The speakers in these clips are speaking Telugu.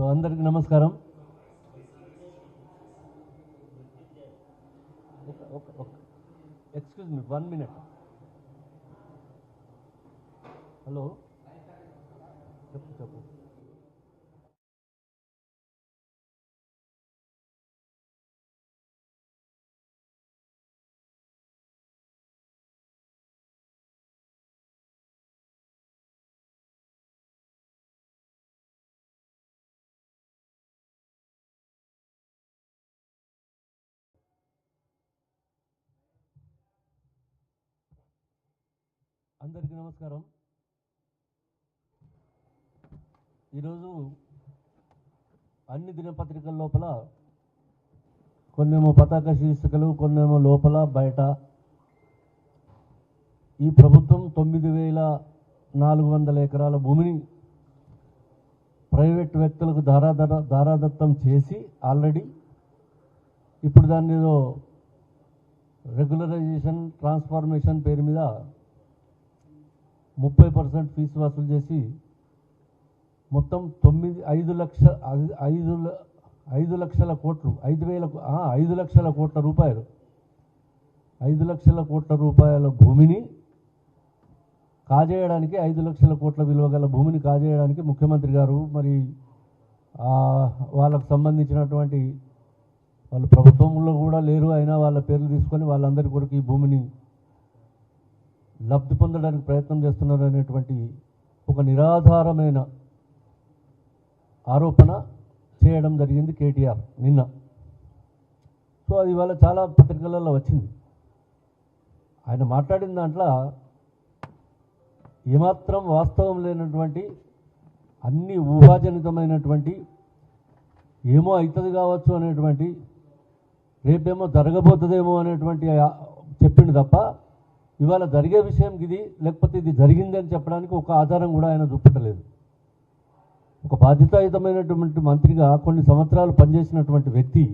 సో అందరికీ నమస్కారం. ఎక్స్క్యూజ్ మీ వన్ మినిట్ అందరికీ నమస్కారం. ఈరోజు అన్ని దినపత్రికల లోపల కొన్నేమో పతాక శీర్షికలు కొన్నేమో లోపల బయట ఈ ప్రభుత్వం తొమ్మిది వేల నాలుగు వందల ఎకరాల భూమిని ప్రైవేట్ వ్యక్తులకు ధారాధర ధారాదత్తం చేసి ఆల్రెడీ ఇప్పుడు దాన్ని ఏదో రెగ్యులరైజేషన్ ట్రాన్స్ఫార్మేషన్ పేరు మీద ముప్పై పర్సెంట్ ఫీజు వసూలు చేసి మొత్తం తొమ్మిది ఐదు లక్ష ఐదు ఐదు లక్షల కోట్లు ఐదు వేల ఐదు లక్షల కోట్ల రూపాయలు. ఐదు లక్షల కోట్ల రూపాయల భూమిని కాజేయడానికి ఐదు లక్షల కోట్ల విలువ గల భూమిని కాజేయడానికి ముఖ్యమంత్రి గారు మరి వాళ్ళకు సంబంధించినటువంటి వాళ్ళు ప్రభుత్వంలో కూడా లేరు అయినా వాళ్ళ పేర్లు తీసుకొని వాళ్ళందరి కొరకు ఈ భూమిని లబ్ధి పొందడానికి ప్రయత్నం చేస్తున్నారు అనేటువంటి ఒక నిరాధారమైన ఆరోపణ చేయడం జరిగింది కేటీఆర్ నిన్న. సో అది ఇవాళ చాలా పత్రికలలో వచ్చింది. ఆయన మాట్లాడిన దాంట్లో ఏమాత్రం వాస్తవం లేనటువంటి అన్ని ఊహాజనితమైనటువంటి ఏమో అవుతుంది కావచ్చు అనేటువంటి రేపేమో జరగబోతుందేమో అనేటువంటి చెప్పిండు తప్ప ఇవాళ జరిగే విషయం ఇది లేకపోతే ఇది జరిగింది అని చెప్పడానికి ఒక ఆధారం కూడా ఆయన చూపెట్టలేదు. ఒక బాధ్యతాయుతమైనటువంటి మంత్రిగా కొన్ని సంవత్సరాలు పనిచేసినటువంటి వ్యక్తి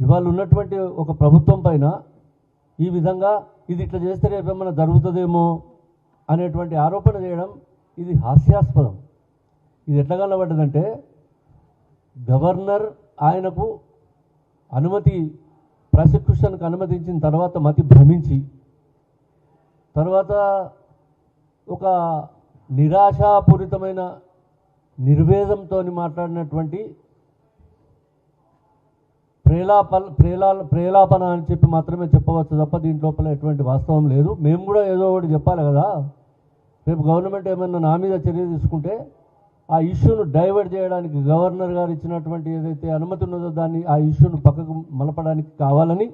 ఇవాళ ఉన్నటువంటి ఒక ప్రభుత్వం పైన ఈ విధంగా ఇది ఇట్లా చేస్తే రేపేమన్నా జరుగుతుందేమో అనేటువంటి ఆరోపణ చేయడం ఇది హాస్యాస్పదం. ఇది ఎట్లా కనబడ్డదంటే గవర్నర్ ఆయనకు అనుమతి ప్రాసిక్యూషన్కి అనుమతించిన తర్వాత మతి భ్రమించి తర్వాత ఒక నిరాశాపూరితమైన నిర్వేదంతో మాట్లాడినటువంటి ప్రేలాప ప్రేలా ప్రేలాపన అని చెప్పి మాత్రమే చెప్పవచ్చు తప్ప దీంట్లోపల ఎటువంటి వాస్తవం లేదు. మేము కూడా ఏదో ఒకటి చెప్పాలి కదా. రేపు గవర్నమెంట్ ఏమైనా నా మీద చర్య తీసుకుంటే ఆ ఇష్యూను డైవర్ట్ చేయడానికి గవర్నర్ గారు ఇచ్చినటువంటి ఏదైతే అనుమతి ఉన్నదో దాన్ని ఆ ఇష్యూను పక్కకు మలపడానికి కావాలని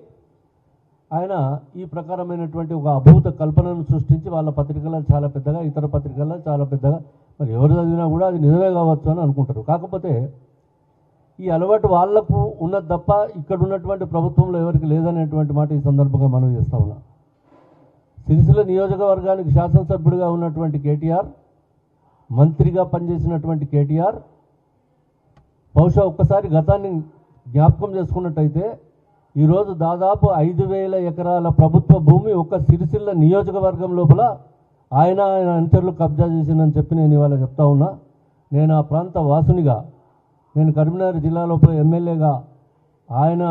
ఆయన ఈ ప్రకారమైనటువంటి ఒక అభూత కల్పనను సృష్టించి వాళ్ళ పత్రికల్లో చాలా పెద్దగా ఇతర పత్రికల్లో చాలా పెద్దగా మరి ఎవరు చదివినా కూడా అది నిజమే కావచ్చు అని అనుకుంటారు. కాకపోతే ఈ అలవాటు వాళ్ళకు ఉన్నది తప్ప ఇక్కడ ఉన్నటువంటి ప్రభుత్వంలో ఎవరికి లేదనేటువంటి మాట ఈ సందర్భంగా మనం చేస్తా ఉన్నాం. సిరిసిల్ల నియోజకవర్గానికి శాసనసభ్యుడిగా ఉన్నటువంటి కేటీఆర్ మంత్రిగా పనిచేసినటువంటి కేటీఆర్ బహుశా ఒక్కసారి గతాన్ని జ్ఞాపకం చేసుకున్నట్టయితే ఈరోజు దాదాపు ఐదు వేల ఎకరాల ప్రభుత్వ భూమి ఒక సిరిసిల్ల నియోజకవర్గం లోపల ఆయన ఆయన అనుచరులు కబ్జా చేసిందని చెప్పి నేను ఇవాళ చెప్తా ఉన్నా. నేను ఆ ప్రాంత వాసునిగా నేను కరీంనగర్ జిల్లా లోపల ఎమ్మెల్యేగా ఆయన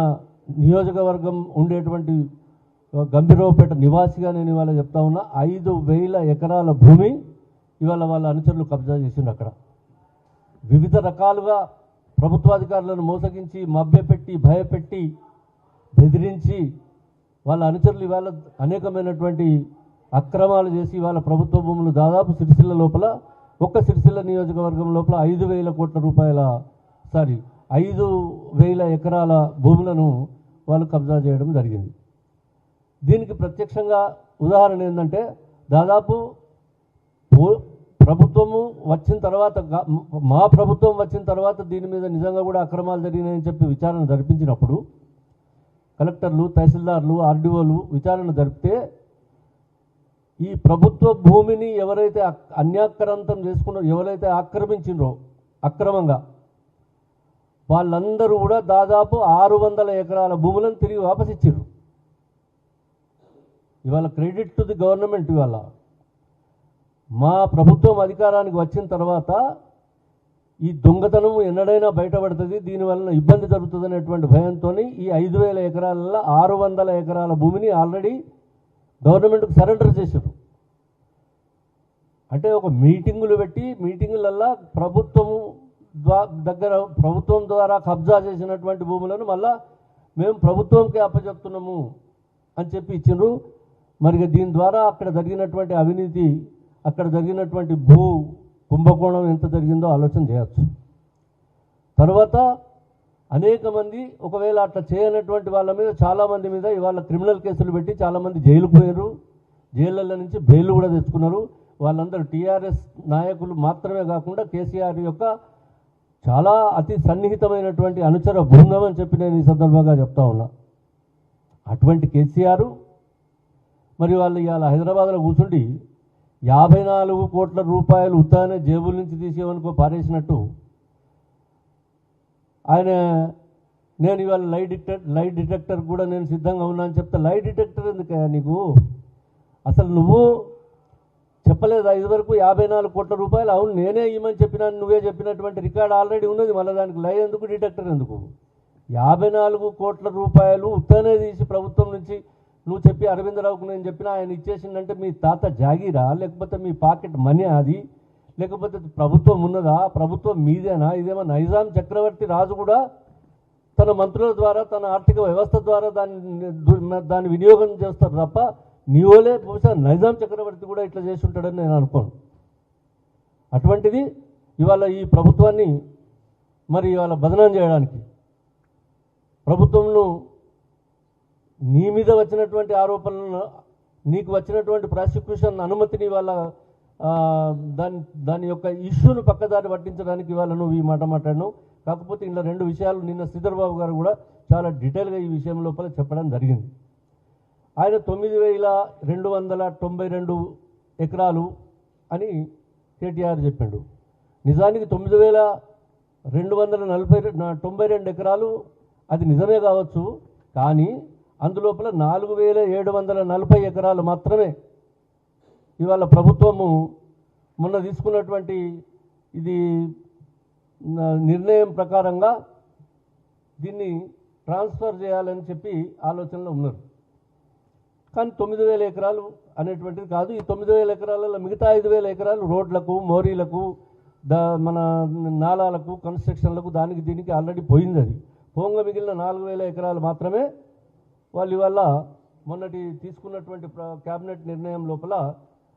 నియోజకవర్గం ఉండేటువంటి గంభీరవపేట నివాసిగా నేను ఇవాళ చెప్తా ఉన్నా. ఐదు వేల ఎకరాల భూమి ఇవాళ వాళ్ళ అనుచరులు కబ్జా చేసిండు అక్కడ. వివిధ రకాలుగా ప్రభుత్వాధికారులను మోసగించి మభ్యపెట్టి భయపెట్టి బెదిరించి వాళ్ళ అనుచరులు ఇవాళ అనేకమైనటువంటి అక్రమాలు చేసి ఇవాళ ప్రభుత్వ భూములు దాదాపు సిరిసిల్ల లోపల ఒక్క సిరిసిల్ల నియోజకవర్గం లోపల ఐదు వేల కోట్ల రూపాయల సారీ ఐదు వేల ఎకరాల భూములను వాళ్ళు కబ్జా చేయడం జరిగింది. దీనికి ప్రత్యక్షంగా ఉదాహరణ ఏంటంటే దాదాపు ప్రభుత్వము వచ్చిన తర్వాత మా ప్రభుత్వం వచ్చిన తర్వాత దీని మీద నిజంగా కూడా అక్రమాలు జరిగినాయని చెప్పి విచారణ జరిపించినప్పుడు కలెక్టర్లు తహసీల్దార్లు ఆర్డీఓలు విచారణ జరిపితే ఈ ప్రభుత్వ భూమిని ఎవరైతే అన్యాక్రాంతం చేసుకున్నారో ఎవరైతే ఆక్రమించిండ్రో అక్రమంగా వాళ్ళందరూ కూడా దాదాపు ఆరు వందల ఎకరాల భూములను తిరిగి వాపసిచ్చారు ఇవాళ క్రెడిట్ టు ది గవర్నమెంట్ ఇవాళ. మా ప్రభుత్వం అధికారానికి వచ్చిన తర్వాత ఈ దొంగతనం ఎన్నడైనా బయటపడుతుంది దీనివలన ఇబ్బంది జరుగుతుంది అనేటువంటి భయంతో ఈ ఐదు వేల ఎకరాలలో ఆరు వందల ఎకరాల భూమిని ఆల్రెడీ గవర్నమెంట్కి సరెండర్ చేశారు. అంటే ఒక మీటింగులు పెట్టి మీటింగులల్లో ప్రభుత్వము దగ్గర ప్రభుత్వం ద్వారా కబ్జా చేసినటువంటి భూములను మళ్ళా మేము ప్రభుత్వంకే అప్పచెప్తున్నాము అని చెప్పి ఇచ్చిండ్రు. మరి దీని ద్వారా అక్కడ జరిగినటువంటి అవినీతి అక్కడ జరిగినటువంటి భూ కుంభకోణం ఎంత జరిగిందో ఆలోచన చేయొచ్చు. తర్వాత అనేక మంది ఒకవేళ అట్లా చేయనటువంటి వాళ్ళ మీద చాలామంది మీద ఇవాళ క్రిమినల్ కేసులు పెట్టి చాలామంది జైలుకు పోయారు జైళ్ళ నుంచి బెయిల్ కూడా తెచ్చుకున్నారు. వాళ్ళందరూ టీఆర్ఎస్ నాయకులు మాత్రమే కాకుండా కేసీఆర్ యొక్క చాలా అతి సన్నిహితమైనటువంటి అనుచర బృందం అని చెప్పి నేను ఈ సందర్భంగా చెప్తా ఉన్నా. అటువంటి కేసీఆర్ మరి వాళ్ళు ఇవాళ హైదరాబాద్లో కూర్చుండి యాభై నాలుగు కోట్ల రూపాయలు ఉత్తానే జేబుల నుంచి తీసేవనుకో పారేసినట్టు ఆయన నేను ఇవాళ లై డిటెక్టర్ లై డిటెక్టర్ కూడా నేను సిద్ధంగా ఉన్నా అని చెప్తే లై డిటెక్టర్ ఎందుకయ్యా నీకు? అసలు నువ్వు చెప్పలేదా ఇదివరకు యాభై నాలుగు కోట్ల రూపాయలు? అవును నేనే ఇవ్వమని చెప్పినా నువ్వే చెప్పినటువంటి రికార్డ్ ఆల్రెడీ ఉన్నది. మళ్ళీ దానికి లై ఎందుకు డిటెక్టర్ ఎందుకు? యాభై నాలుగు కోట్ల రూపాయలు ఉత్తనే తీసి ప్రభుత్వం నుంచి నువ్వు చెప్పి అరవిందరావుకు నేను చెప్పిన ఆయన ఇచ్చేసిందంటే మీ తాత జాగీరా లేకపోతే మీ పాకెట్ మనీ అది? లేకపోతే ప్రభుత్వం ఉన్నదా? ప్రభుత్వం మీదేనా? ఇదేమో నైజాం చక్రవర్తి రాజు కూడా తన మంత్రుల ద్వారా తన ఆర్థిక వ్యవస్థ ద్వారా దాన్ని దాన్ని వినియోగం చేస్తారు తప్ప నీవోలే బహుశా నైజాం చక్రవర్తి కూడా ఇట్లా చేసి ఉంటాడని నేను అనుకోను. అటువంటిది ఇవాళ ఈ ప్రభుత్వాన్ని మరి ఇవాళ బదనం చేయడానికి ప్రభుత్వంను నీ మీద వచ్చినటువంటి ఆరోపణలను నీకు వచ్చినటువంటి ప్రాసిక్యూషన్ అనుమతిని ఇవాళ దాని దాని యొక్క ఇష్యూను పక్కదారి పట్టించడానికి ఇవాళ నువ్వు ఈ మాట మాట్లాడను కాకపోతే ఇలా రెండు విషయాలు నిన్న శ్రీధర్బాబు గారు కూడా చాలా డీటెయిల్గా ఈ విషయం లోపల చెప్పడం జరిగింది. ఆయన తొమ్మిది వేల రెండు వందల తొంభై రెండు ఎకరాలు అని కేటీఆర్ చెప్పిండు. నిజానికి తొమ్మిది వేల రెండు వందల నలభై తొంభై రెండు ఎకరాలు అది నిజమే కావచ్చు కానీ అందులోపల నాలుగు వేల ఏడు వందల నలభై ఎకరాలు మాత్రమే ఇవాళ ప్రభుత్వము మొన్న తీసుకున్నటువంటి ఇది నిర్ణయం ప్రకారంగా దీన్ని ట్రాన్స్ఫర్ చేయాలని చెప్పి ఆలోచనలో ఉన్నారు. కానీ తొమ్మిది వేల ఎకరాలు అనేటువంటిది కాదు. ఈ తొమ్మిది వేల ఎకరాలలో మిగతా ఐదు వేల ఎకరాలు రోడ్లకు మోరీలకు దా మన నాలాలకు కన్స్ట్రక్షన్లకు దానికి దీనికి ఆల్రెడీ పోయింది అది. పోంగ మిగిలిన నాలుగు వేల ఎకరాలు మాత్రమే వాళ్ళు ఇవాళ మొన్నటి తీసుకున్నటువంటి క్యాబినెట్ నిర్ణయం లోపల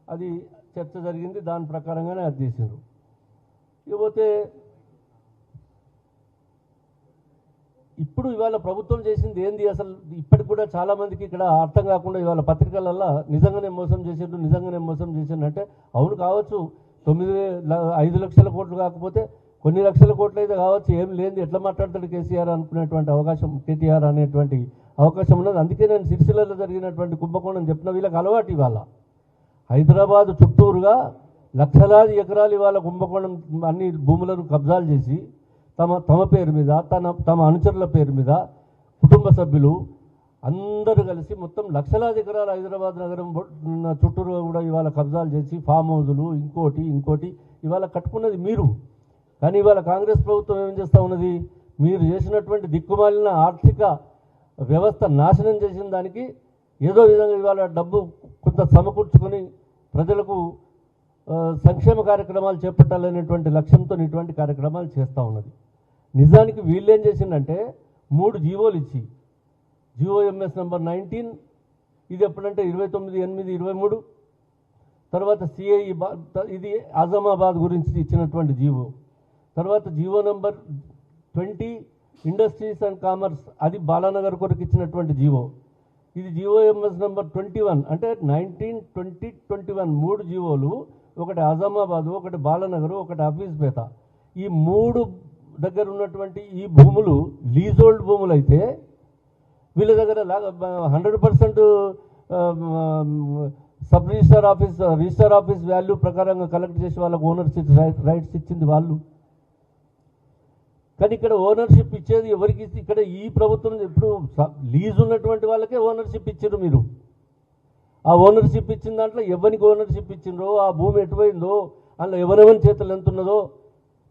అది చర్చ జరిగింది. దాని ప్రకారంగానే అది తీసారు ఇకపోతే ఇప్పుడు ఇవాళ ప్రభుత్వం చేసింది ఏంది? అసలు ఇప్పటికి కూడా చాలామందికి ఇక్కడ అర్థం కాకుండా ఇవాళ పత్రికలల్లో నిజంగానే మోసం చేసిండు నిజంగానే మోసం చేసిండు అంటే అవును కావచ్చు. తొమ్మిది ఐదు లక్షల కోట్లు కాకపోతే కొన్ని లక్షల కోట్లు అయితే కావచ్చు ఏం లేదు ఎట్లా మాట్లాడతాడు కేసీఆర్ అనుకునేటువంటి అవకాశం కేటీఆర్ అనేటువంటి అవకాశం ఉన్నది. అందుకే నేను సిరిసిల్లలో జరిగినటువంటి కుంభకోణం చెప్పిన వీళ్ళకి అలవాటు ఇవాళ. హైదరాబాద్ చుట్టూరుగా లక్షలాది ఎకరాలు ఇవాళ కుంభకోణం అన్ని భూములను కబ్జాలు చేసి తమ తమ పేరు మీద తన తమ అనుచరుల పేరు మీద కుటుంబ సభ్యులు అందరూ కలిసి మొత్తం లక్షలాది ఎకరాలు హైదరాబాద్ నగరం చుట్టూరు కూడా ఇవాళ కబ్జాలు చేసి ఫామ్ హౌజులు ఇంకోటి ఇంకోటి ఇవాళ కట్టుకున్నది మీరు. కానీ ఇవాళ కాంగ్రెస్ ప్రభుత్వం ఏం చేస్తూ ఉన్నది? మీరు చేసినటువంటి దిక్కుమాలిన ఆర్థిక వ్యవస్థ నాశనం చేసిన దానికి ఏదో విధంగా ఇవాళ డబ్బు కొంత సమకూర్చుకొని ప్రజలకు సంక్షేమ కార్యక్రమాలు చేపట్టాలనేటువంటి లక్ష్యంతో ఇటువంటి కార్యక్రమాలు చేస్తూ ఉన్నది. నిజానికి వీళ్ళేం చేసిందంటే మూడు జీవోలు ఇచ్చి జిఓఎంఎస్ నెంబర్ నైన్టీన్ ఇది ఎప్పుడంటే ఇరవై తొమ్మిది ఎనిమిది ఇరవై మూడు తర్వాత సిఐఈ ఇది ఆజమాబాద్ గురించి ఇచ్చినటువంటి జీవో. తర్వాత G O number twenty industries and commerce అది బాలానగర్ కొరకు ఇచ్చినటువంటి జీవో. ఇది G O M S number twenty one అంటే నైన్టీన్ ట్వంటీ ట్వంటీ వన్ మూడు జీవోలు ఒకటి ఆజామాబాదు ఒకటి బాలనగరు ఒకటి హఫీజ్పేట ఈ మూడు దగ్గర ఉన్నటువంటి ఈ భూములు లీజోల్డ్ భూములు అయితే వీళ్ళ దగ్గర hundred percent sub register office register office value ప్రకారంగా కలెక్ట్ చేసి వాళ్ళకు ఓనర్షిప్ రైట్స్ ఇచ్చింది వాళ్ళు. కానీ ఇక్కడ ఓనర్షిప్ ఇచ్చేది ఎవరికి ఇక్కడ ఈ ప్రభుత్వం ఇప్పుడు లీజ్ ఉన్నటువంటి వాళ్ళకే ఓనర్షిప్ ఇచ్చారు మీరు. ఆ ఓనర్షిప్ ఇచ్చిన దాంట్లో ఎవరికి ఓనర్షిప్ ఇచ్చిండ్రో ఆ భూమి ఎటుపోయిందో అందులో ఎవరెవరి చేతులు ఎంత ఉన్నదో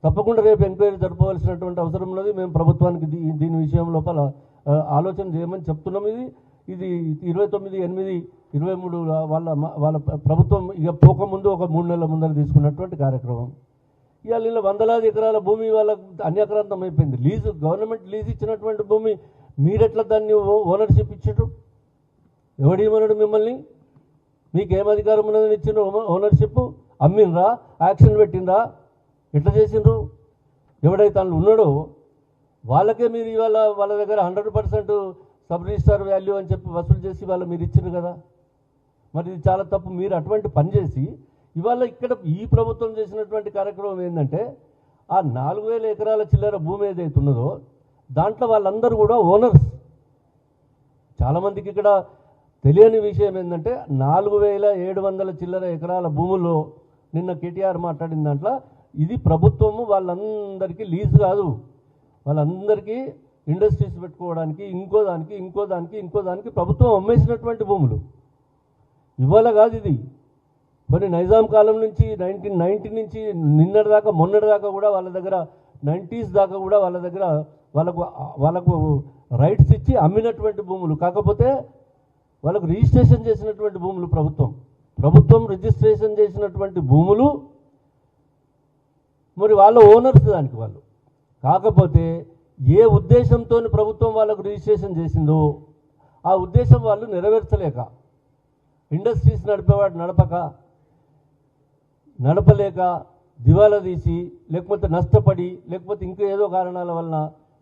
తప్పకుండా రేపు ఎంక్వైరీ జరపవలసినటువంటి అవసరం ఉన్నది. మేము ప్రభుత్వానికి దీ- దీని విషయం లోపల ఆలోచన చేయమని చెప్తున్నాం. ఇది ఇది ఇరవై తొమ్మిది ఎనిమిది ఇరవై మూడు వాళ్ళ వాళ్ళ ప్రభుత్వం ఇక పోకముందు ఒక మూడు నెలల ముందర తీసుకున్నటువంటి కార్యక్రమం. ఇవాళ ఇలా వందలాది ఎకరాల భూమి వాళ్ళకు అన్యక్రాంతం అయిపోయింది. లీజు గవర్నమెంట్ లీజ్ ఇచ్చినటువంటి భూమి మీరెట్లా దాన్ని ఓ- ఓనర్షిప్ ఇచ్చారు ఎవడు మిమ్మల్ని? మీకేం అధికారం ఉన్నదని ఇచ్చిన ఓనర్షిప్? అమ్మిండ్రా? యాక్షన్ పెట్టిండ్రా? ఎట్లా చేసిండ్రు? ఎవడైతే అందులో ఉన్నాడో వాళ్ళకే మీరు ఇవాళ వాళ్ళ దగ్గర hundred percent sub registrar value అని చెప్పి వసూలు చేసి వాళ్ళ మీరు ఇచ్చిండ్రు కదా. మరి ఇది చాలా తప్పు. మీరు అటువంటి పని చేసి ఇవాళ ఇక్కడ ఈ ప్రభుత్వం చేసినటువంటి కార్యక్రమం ఏంటంటే ఆ నాలుగు వేల ఎకరాల చిల్లర భూమి ఏదైతే ఉన్నదో దాంట్లో వాళ్ళందరూ కూడా ఓనర్స్. చాలామందికి ఇక్కడ తెలియని విషయం ఏంటంటే నాలుగు వేల ఏడు వందల చిల్లర ఎకరాల భూముల్లో నిన్న కేటీఆర్ మాట్లాడిన దాంట్లో ఇది ప్రభుత్వము వాళ్ళందరికీ లీజు కాదు. వాళ్ళందరికీ ఇండస్ట్రీస్ పెట్టుకోవడానికి ఇంకో దానికి ఇంకో దానికి ఇంకో దానికి ప్రభుత్వం అమ్మేసినటువంటి భూములు. ఇవాళ కాదు ఇది. మరి నైజాం కాలం నుంచి నైన్టీన్ నైన్టీ నుంచి నిన్నటి దాకా మొన్నటి దాకా కూడా వాళ్ళ దగ్గర నైంటీస్ దాకా కూడా వాళ్ళ దగ్గర వాళ్ళకు వాళ్ళకు రైట్స్ ఇచ్చి అమ్మినటువంటి భూములు. కాకపోతే వాళ్ళకు రిజిస్ట్రేషన్ చేసినటువంటి భూములు ప్రభుత్వం. ప్రభుత్వం రిజిస్ట్రేషన్ చేసినటువంటి భూములు మరి వాళ్ళ ఓనర్స్ దానికి వాళ్ళు. కాకపోతే ఏ ఉద్దేశంతో ప్రభుత్వం వాళ్ళకు రిజిస్ట్రేషన్ చేసిందో ఆ ఉద్దేశం వాళ్ళు నెరవేర్చలేక ఇండస్ట్రీస్ నడిపేవాడు నడపక నడపలేక దివాలా తీసి లేకపోతే నష్టపడి లేకపోతే ఇంకా ఏదో కారణాల వలన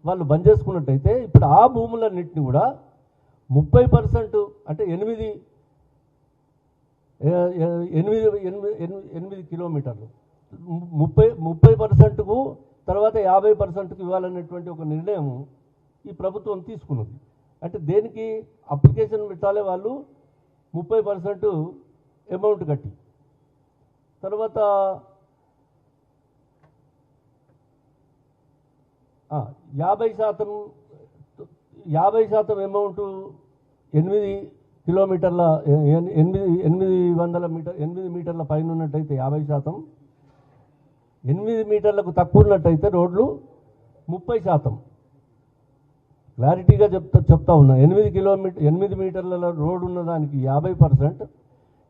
వాళ్ళు బంద్ చేసుకున్నట్టయితే ఇప్పుడు ఆ భూములన్నింటినీ కూడా ముప్పై పర్సెంట్ అంటే ఎనిమిది ఎనిమిది ఎనిమిది ఎనిమిది ఎనిమిది కిలోమీటర్లు. ముప్పై ముప్పై పర్సెంట్కు తర్వాత యాభై పర్సెంట్కు ఇవ్వాలనేటువంటి ఒక నిర్ణయం ఈ ప్రభుత్వం తీసుకున్నది. అంటే దేనికి అప్లికేషన్ పెట్టాలి వాళ్ళు ముప్పై పర్సెంట్ అమౌంట్ కట్టి. తర్వాత యాభై శాతం యాభై శాతం అమౌంట్ ఎనిమిది కిలోమీటర్ల ఎనిమిది ఎనిమిది వందల మీటర్ ఎనిమిది మీటర్ల పైన ఉన్నట్టయితే యాభై శాతం. ఎనిమిది మీటర్లకు తక్కువ ఉన్నట్టయితే రోడ్లు ముప్పై శాతం. క్లారిటీగా చెప్తా చెప్తా ఉన్నా ఎనిమిది కిలోమీటర్ ఎనిమిది మీటర్ల రోడ్ ఉన్నదానికి యాభై పర్సెంట్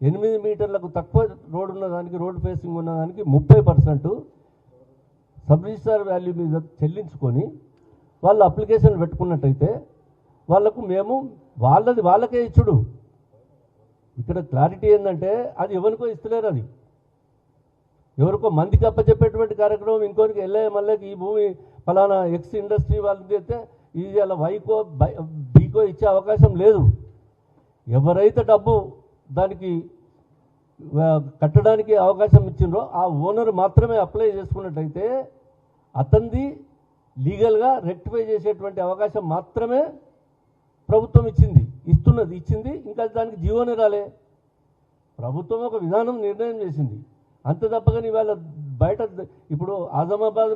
ఎనిమిది మీటర్లకు తక్కువ రోడ్డు ఉన్నదానికి రోడ్ ఫేసింగ్ ఉన్నదానికి ముప్పై పర్సెంట్ సబ్ రిజిస్టార్ వాల్యూ మీద చెల్లించుకొని వాళ్ళు అప్లికేషన్ పెట్టుకున్నట్టయితే వాళ్ళకు మేము వాళ్ళది వాళ్ళకే ఇచ్చుడు. ఇక్కడ క్లారిటీ ఏంటంటే అది ఎవరికో ఇస్తలేరు అది. ఎవరికో మందికి అప్పచెప్పేటువంటి కార్యక్రమం ఇంకోరికి వెళ్ళే మళ్ళీ ఈ భూమి ఫలానా ఎక్స్ ఇండస్ట్రీ వాళ్ళది అయితే ఇది అలా వైకో బై- బీకో ఇచ్చే అవకాశం లేదు. ఎవరైతే డబ్బు దానికి కట్టడానికి అవకాశం ఇచ్చిండ్రో ఆ ఓనర్ మాత్రమే అప్లై చేసుకున్నట్టయితే అతనిది లీగల్గా రెక్టిఫై చేసేటువంటి అవకాశం మాత్రమే ప్రభుత్వం ఇచ్చింది ఇస్తున్నది ఇచ్చింది. ఇంకా దానికి జీవోనే రాలే ప్రభుత్వం ఒక విధానం నిర్ణయం చేసింది. అంత తప్పగా ఇవాళ బయట ఇప్పుడు ఆజమాబాద్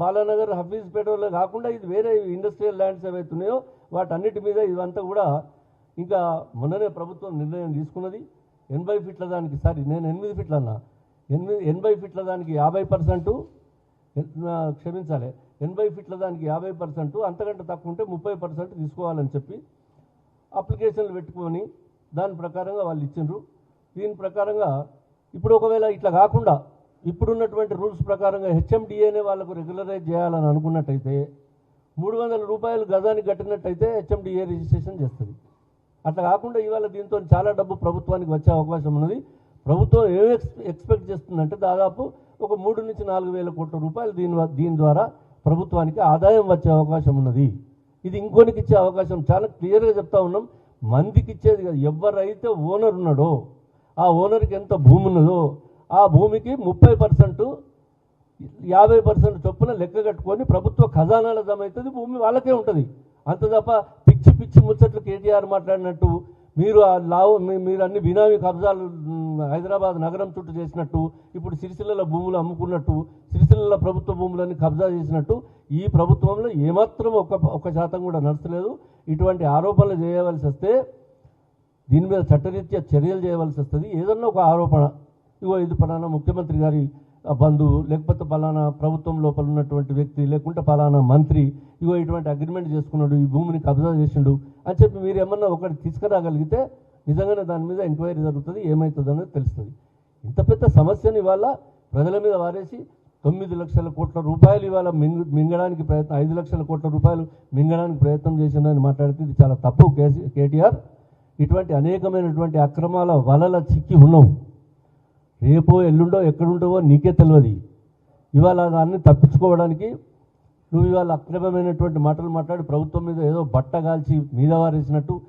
బాలానగర్ హఫీజ్పేటలో కాకుండా ఇది వేరే ఇండస్ట్రియల్ ల్యాండ్స్ ఏవైతున్నాయో వాటన్నిటి మీద ఇదంతా కూడా ఇంకా మొన్ననే ప్రభుత్వం నిర్ణయం తీసుకున్నది. ఎనభై ఫీట్ల దానికి సారీ నేను ఎనిమిది ఫీట్ల అన్నా. ఎనిమిది ఎనభై ఫీట్ల దానికి యాభై పర్సెంటు క్షమించాలి ఎనభై ఫీట్ల దానికి యాభై పర్సెంట్ అంతకంటే తక్కువ ఉంటే ముప్పై పర్సెంట్ తీసుకోవాలని చెప్పి అప్లికేషన్లు పెట్టుకొని దాని ప్రకారంగా వాళ్ళు ఇచ్చిండ్రు. దీని ప్రకారంగా ఇప్పుడు ఒకవేళ ఇట్లా కాకుండా ఇప్పుడున్నటువంటి రూల్స్ ప్రకారంగా హెచ్ఎండిఏనే వాళ్ళకు రెగ్యులరైజ్ చేయాలని అనుకున్నట్టయితే మూడు వందల రూపాయలు గజానికి కట్టినట్టయితే హెచ్ఎండిఏ రిజిస్ట్రేషన్ చేస్తుంది. అట్లా కాకుండా ఇవాళ దీంతో చాలా డబ్బు ప్రభుత్వానికి వచ్చే అవకాశం ఉన్నది. ప్రభుత్వం ఏం ఎక్స్ ఎక్స్పెక్ట్ చేస్తుందంటే దాదాపు ఒక మూడు నుంచి నాలుగు వేల కోట్ల రూపాయలు దీని వ- దీని ద్వారా ప్రభుత్వానికి ఆదాయం వచ్చే అవకాశం ఉన్నది. ఇది ఇంకోనికి ఇచ్చే అవకాశం చాలా క్లియర్గా చెప్తా ఉన్నాం. మందికి ఇచ్చేది కాదు. ఎవరైతే ఓనర్ ఉన్నాడో ఆ ఓనర్కి ఎంత భూమి ఉన్నదో ఆ భూమికి ముప్పై పర్సెంట్ యాభై పర్సెంట్ చొప్పున లెక్క కట్టుకొని ప్రభుత్వ ఖజానాల జమ అవుతుంది. భూమి వాళ్ళకే ఉంటుంది. అంత తప్ప పిచ్చి పిచ్చి ముచ్చట్లు కేటీఆర్ మాట్లాడినట్టు మీరు ఆ లావు మీ- మీరు అన్ని బినామీ కబ్జాలు హైదరాబాద్ నగరం చుట్టూ చేసినట్టు ఇప్పుడు సిరిసిల్ల భూములు అమ్ముకున్నట్టు సిరిసిల్ల ప్రభుత్వ భూములన్నీ కబ్జా చేసినట్టు ఈ ప్రభుత్వంలో ఏమాత్రం ఒక ఒక శాతం కూడా నడచలేదు ఇటువంటి ఆరోపణలు చేయవలసి వస్తే దీని మీద చట్టరీత్యా చర్యలు చేయవలసి వస్తుంది. ఏదన్నా ఒక ఆరోపణ. ఇగో ఇది పలానా ముఖ్యమంత్రి గారి బంధువు లేకపోతే పలానా ప్రభుత్వం లోపల ఉన్నటువంటి వ్యక్తి లేకుంటే పలానా మంత్రి ఇగో ఇటువంటి అగ్రిమెంట్ చేసుకున్నాడు ఈ భూమిని కబ్జా చేసిండు అని చెప్పి మీరు ఏమన్నా ఒకటి తీసుకురాగలిగితే నిజంగానే దాని మీద ఎంక్వైరీ జరుగుతుంది ఏమవుతుంది అనేది తెలుస్తుంది. ఇంత పెద్ద సమస్యని ఇవాళ ప్రజల మీద వారేసి తొమ్మిది లక్షల కోట్ల రూపాయలు ఇవాళ మింగు మింగడానికి ప్రయత్నం ఐదు లక్షల కోట్ల రూపాయలు మింగడానికి ప్రయత్నం చేసిందని మాట్లాడితే ఇది చాలా తప్పు కేసీ కేటీఆర్. ఇటువంటి అనేకమైనటువంటి అక్రమాల వలల చిక్కి ఉన్నావు. రేపో ఎల్లుండో ఎక్కడుంటావో నీకే తెలియదు ఇవాళ దాన్ని తప్పించుకోవడానికి నువ్వు ఇవాళ అక్రమమైనటువంటి మాటలు మాట్లాడి ప్రభుత్వం మీద ఏదో బట్ట కాల్చి మీద వారేసినట్టు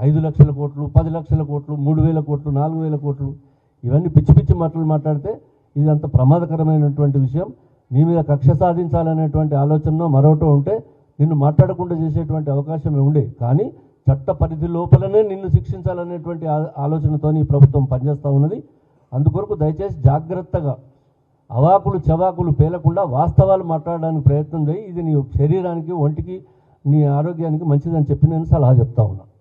ఐదు లక్షల కోట్లు పది లక్షల కోట్లు మూడు వేల కోట్లు నాలుగు వేల కోట్లు ఇవన్నీ పిచ్చి పిచ్చి మాటలు మాట్లాడితే ఇది అంత ప్రమాదకరమైనటువంటి విషయం. నీ మీద కక్ష సాధించాలనేటువంటి ఆలోచనలో మరొకటో ఉంటే నిన్ను మాట్లాడకుండా చేసేటువంటి అవకాశం ఉండే. కానీ చట్ట పరిధి లోపలనే నిన్ను శిక్షించాలనేటువంటి ఆ- ఆలోచనతో ఈ ప్రభుత్వం పనిచేస్తూ ఉన్నది. అందుకొరకు దయచేసి జాగ్రత్తగా అవాకులు చవాకులు పేలకుండా వాస్తవాలు మాట్లాడడానికి ప్రయత్నం చేయి. ఇది నీ శరీరానికి ఒంటికి నీ ఆరోగ్యానికి మంచిదని చెప్పి నేను సలహా చెప్తా ఉన్నాను